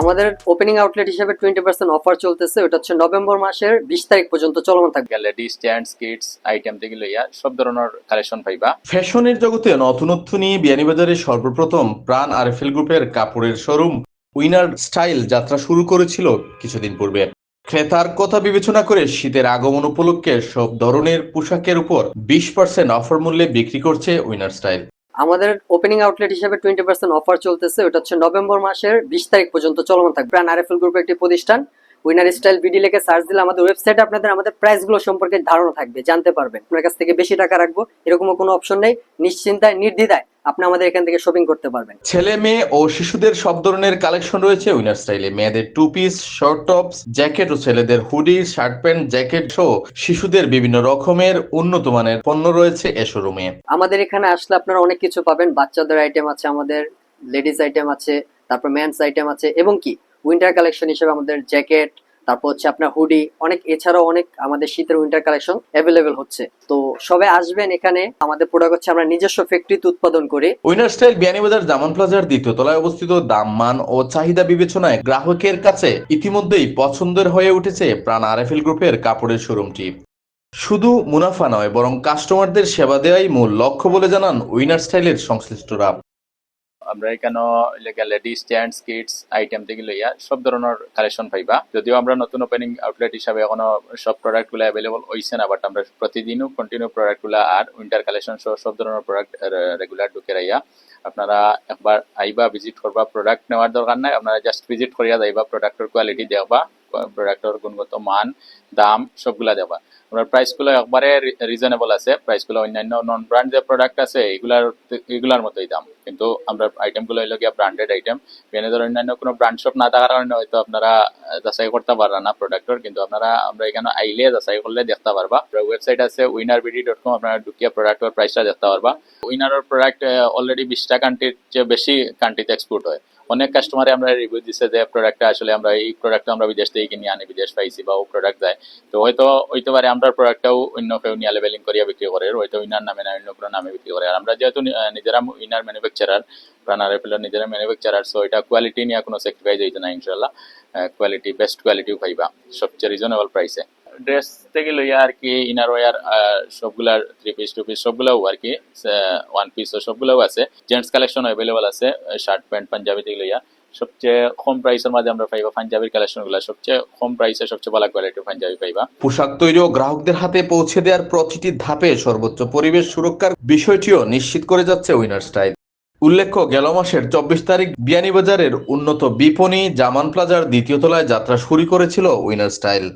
আমাদের opening outlet হিসেবে twenty percent offer চলতেছে ওটা হচ্ছে নভেম্বর মাসের বিশ তারিখ পর্যন্ত চলমান থাকবে। লেডিস জেন্টস কিডস আইটেম থেকে লইয়া সব ধরনের কালেকশন পাইবা। ফ্যাশনের জগতে নতুনত্ব নিয়ে বিয়ানীবাজারে সর্বপ্রথম প্রাণ আর আরএফএল গ্রুপের কাপড়ের শোরুম উইনার স্টাইল যাত্রা শুরু করেছিল কিছুদিন পূর্বে। ক্রেতার কথা বিবেচনা করে শীতের আগমন উপলক্ষে সব ধরনের পোশাকের উপর বিশ পার্সেন্ট অফার মূল্যে বিক্রি করছে উইনার স্টাইল আমাদের ওপেনিং আউটলেট হিসেবে টোয়েন্টি পার্সেন্ট অফার চলতেছে, ওটা হচ্ছে নভেম্বর মাসের বিশ তারিখ পর্যন্ত চলমান থাকবে। প্রাণ আরএফএল গ্রুপের একটি প্রতিষ্ঠান। উইনার স্টাইল বিডি লেখে সার্চ দিলে আমাদের ওয়েবসাইটে আপনাদের আমাদের প্রাইসগুলো সম্পর্কে ধারণা থাকবে জানতে পারবেন। আপনার কাছ থেকে বেশি টাকা রাখব এরকমও কোনো অপশন নেই। নিশ্চিন্তায় নির্দ্বিধায় আপনি আমাদের এখান থেকে শপিং করতে পারবেন। ছেলে মেয়ে ও শিশুদের সব ধরনের কালেকশন রয়েছে উইনার স্টাইলে মেয়েদের two piece short tops jacket ও ছেলেদের হুডি শার্ট প্যান্ট জ্যাকেট সহ শিশুদের বিভিন্ন রকমের উন্নত মানের পণ্য রয়েছে এ শোরুমে আমাদের এখানে আসলে আপনারা অনেক কিছু পাবেন। বাচ্চাদের আইটেম আছে আমাদের লেডিস আইটেম আছে তারপর মেন্স আইটেম আছে এবং কি? উইন্টার কালেকশন হিসেবে আমাদের জ্যাকেট তারপর হচ্ছে আপনার হুডি অনেক এছাড়াও অনেক আমাদের শীতের উইন্টার কালেকশন অ্যাভেলেবেল হচ্ছে। তো সবাই আসবেন এখানে, আমাদের প্রোডাক্ট হচ্ছে আমরা নিজস্ব ফ্যাক্টরিতে উৎপাদন করি। উইনার স্টাইল বিয়ানীবাজার জামান প্লাজার দ্বিতীয় তলায় অবস্থিত দাম মান ও চাহিদা বিবেচনায় গ্রাহকের কাছে ইতিমধ্যেই পছন্দের হয়ে উঠেছে প্রাণ আরএফএল গ্রুপের কাপড়ের শোরুমটি। শুধু মুনাফা নয়, বরং কাস্টমারদের সেবা দেওয়াই মূল লক্ষ্য বলে জানান উইনার স্টাইলের সংশ্লিষ্টরা। আমরা এখানে লেডিস জেন্টস কিডস আইটেম থেকে লইয়া সব ধরনের কালেকশন পাইবা। যদিও আমরা নতুন ওপেনিং আউটলেট হিসাবে এখনও সব প্রোডাক্টগুলো অ্যাভেলেবল হইছে না বাট আমরা প্রতিদিনও কন্টিনিউ প্রোডাক্টগুলা আর উইন্টার কালেকশন সহ সব ধরনের প্রোডাক্ট রেগুলার ঢুকে রাইয়া আপনারা একবার আইবা ভিজিট করবা। প্রোডাক্ট নেওয়ার দরকার নাই, আপনারা জাস্ট ভিজিট করিয়া যাইবা প্রোডাক্টের কোয়ালিটি দেখবা। প্রোডাক্টের গুণগত মান, দাম, সবগুলা দেখবা আপনার প্রাইসগুলো একবারে রিজনেবল আছে। প্রাইসগুলো অন্যান্য নন ব্র্যান্ড যে প্রোডাক্ট আছে এগুলার এগুলার মতোই দাম। কিন্তু আমরা আইটেমগুলো হইল গিয়া ব্র্যান্ডেড আইটেম বেনেদের অন্যান্য কোনো ব্র্যান্ড শপ না থাকার কারণে হয়তো আপনারা যাচাই করতে পারবেন না প্রোডাক্টের কিন্তু আপনারা, আমরা এখানে আইলে যাচাই করলে দেখতে পারবা ওয়েবসাইট আছে উইনার বিডি ডট কম আপনারা ঢুকিয়া প্রোডাক্টের প্রাইসটা দেখতে পারবা উইনারের প্রোডাক্ট অলরেডি বিশটা কান্ট্রির চেয়ে বেশি কান্ট্রিতে এক্সপোর্ট হয়। অনেক কাস্টমারে আমরা রিভিউ দিচ্ছে যে প্রোডাক্টটা আসলে আমরা, এই প্রোডাক্টটা আমরা বিদেশ থেকে কিনে আনি, বিদেশ পাইছি বা ও প্রোডাক্ট যায় তো হয়তো, হইতে পারে আমরা প্রোডাক্টটাও অন্য কেউ নিয়ে লেভেলিং করিয়া বিক্রি করে হয়তো উইনার নামে না, অন্য কোনো নামে বিক্রি করে। আর আমরা যেহেতু নিজেরা উইনার ম্যানুফ্যাকচারার প্রাণার এফেলের নিজেরা ম্যানুফ্যাকচারার সো এটা কোয়ালিটি নিয়ে কোনো স্যাক্রিফাইস হইতে না ইনশাল্লাহ কোয়ালিটি বেস্ট কোয়ালিটিও পাইবা, সবচেয়ে রিজনেবল প্রাইসে ড্রেস থেকে লইয়া আর কি ইনার ওয়ার সবগুলার থ্রি পিস টু পিস সবগুলাও আর কি ওয়ান পিস সবগুলাও আছে। জেন্টস কালেকশন অ্যাভেলেবল আছে শার্ট প্যান্ট পাঞ্জাবি থেকে লইয়া। সবচেয়ে কম প্রাইসের মাঝে আমরা পাইবা পাঞ্জাবির কালেকশনগুলা সবচেয়ে কম প্রাইসে সবচেয়ে ভালো কোয়ালিটির পাঞ্জাবি পাইবা। পোশাক তৈরি ও গ্রাহকদের হাতে পৌঁছে দেওয়ার প্রতিটি ধাপে সর্বোচ্চ পরিবেশ সুরক্ষার বিষয়টিও নিশ্চিত করে যাচ্ছে উইনার স্টাইল উল্লেখ্য, গেল মাসের চব্বিশ তারিখ বিয়ানীবাজারের উন্নত বিপণী জামান প্লাজার দ্বিতীয় তলায় যাত্রা শুরু করেছিল উইনার স্টাইল